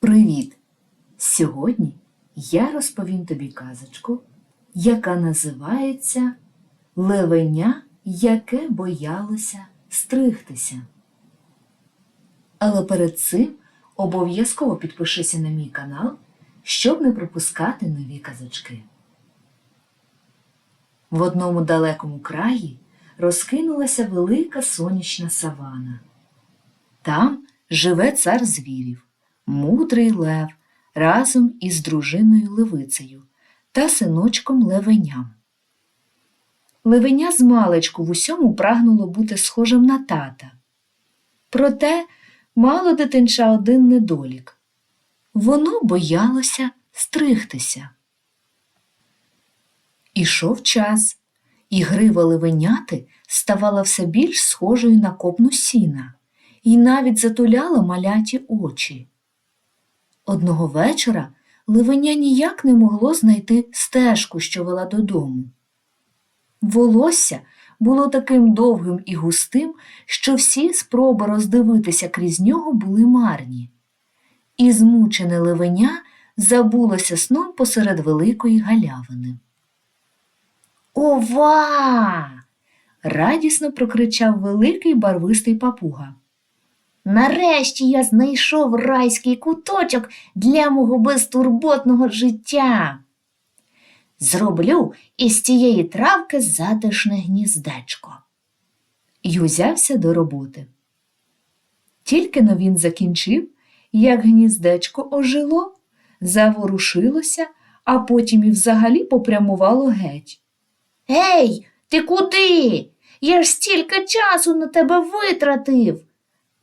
Привіт! Сьогодні я розповім тобі казочку, яка називається Левеня, яке боялося стригтися. Але перед цим обов'язково підпишися на мій канал, щоб не пропускати нові казочки. В одному далекому краї розкинулася велика сонячна савана. Там живе цар звірів, мудрий лев разом із дружиною левицею та синочком левеням. Левеня з маличку в усьому прагнуло бути схожим на тата. Проте мало дитинча один недолік. Воно боялося стригтися. Ішов час, і грива левеняти ставала все більш схожою на копну сіна і навіть затуляла маляті очі. Одного вечора ливеня ніяк не могло знайти стежку, що вела додому. Волосся було таким довгим і густим, що всі спроби роздивитися крізь нього були марні. І змучене ливеня забулося сном посеред великої галявини. Ова! радісно прокричав великий барвистий папуга. Нарешті я знайшов райський куточок для мого безтурботного життя. Зроблю із цієї травки затишне гніздечко. І узявся до роботи. Тільки но він закінчив, як гніздечко ожило, заворушилося, а потім і взагалі попрямувало геть. Гей, ти куди? Я ж стільки часу на тебе витратив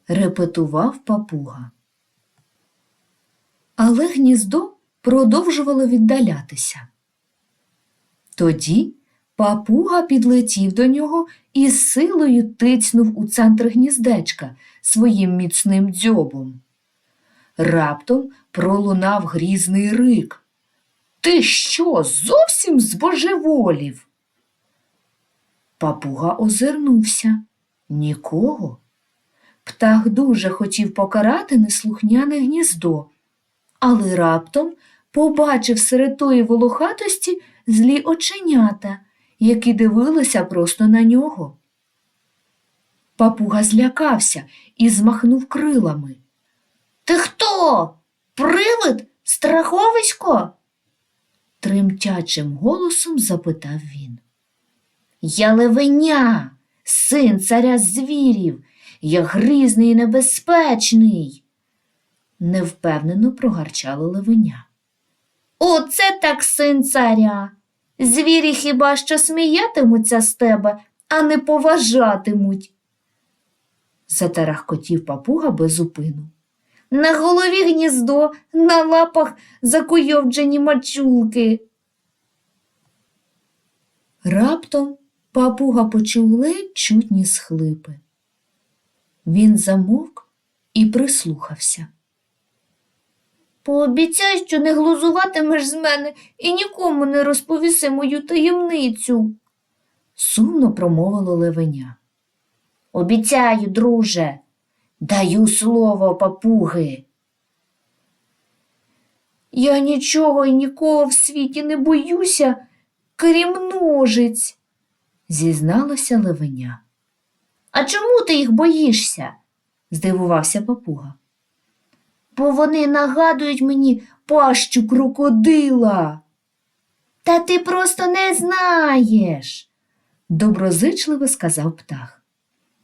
репетував папуга. Але гніздо продовжувало віддалятися. Тоді папуга підлетів до нього і силою тицнув у центр гніздечка своїм міцним дзьобом. Раптом пролунав грізний рик. Ти що, зовсім збожеволів? Папуга озирнувся. Нікого. Птах дуже хотів покарати неслухняне гніздо, але раптом побачив серед тої волохатості злі оченята, які дивилися просто на нього. Папуга злякався і змахнув крилами. Ти хто? Привид? Страховисько? тремтячим голосом запитав він. Я левеня, син царя звірів. Я грізний і небезпечний, невпевнено прогарчало левеня. Оце так син царя. Звірі хіба що сміятимуться з тебе, а не поважатимуть. Затарахкотів папуга без зупину. На голові гніздо, на лапах закуйовджені мачулки. Раптом папуга почув ледь чутні схлипи. Він замовк і прислухався. Пообіцяй, що не глузуватимеш з мене і нікому не розповіси мою таємницю, сумно промовило левеня. Обіцяю, друже, даю слово папуги. Я нічого і нікого в світі не боюся, крім ножиць, зізналося левеня. А чому ти їх боїшся? здивувався папуга. Бо вони нагадують мені пащу крокодила. Та ти просто не знаєш, доброзичливо сказав птах.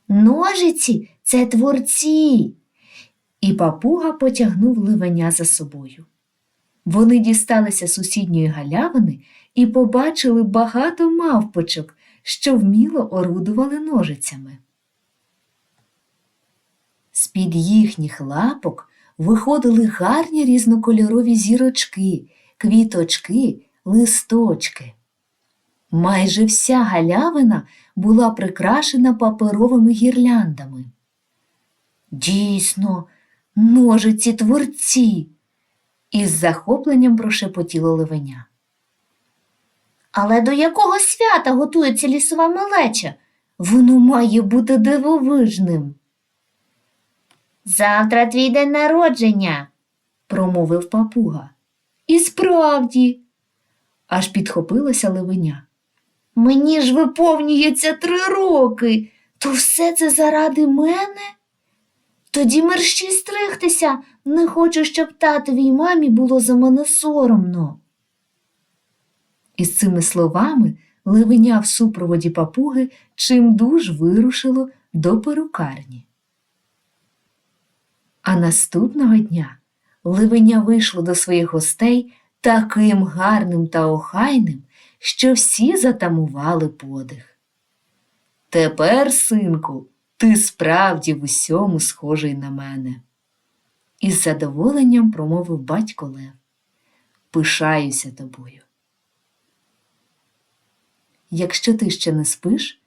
Ножиці це творці. І папуга потягнув ливеня за собою. Вони дісталися сусідньої галявини і побачили багато мавпочок, що вміло орудували ножицями. З-під їхніх лапок виходили гарні різнокольорові зірочки, квіточки, листочки. Майже вся галявина була прикрашена паперовими гірляндами. Дійсно, ножиці творці, із захопленням прошепотіло левеня. Але до якого свята готується лісова малеча? Воно має бути дивовижним. Завтра твій день народження, промовив папуга. І справді, аж підхопилося левеня. Мені ж виповнюється три роки, то все це заради мене? Тоді мерщій стригтися, не хочу, щоб татові й мамі було за мене соромно. Із цими словами левеня в супроводі папуги чимдуж вирушило до перукарні. А наступного дня левеня вийшло до своїх гостей таким гарним та охайним, що всі затамували подих. Тепер, синку, ти справді в усьому схожий на мене. Із задоволенням промовив батько Лев. Пишаюся тобою. Якщо ти ще не спиш,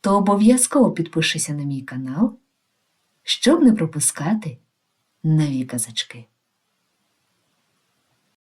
то обов'язково підпишися на мій канал, щоб не пропускати нові казачки.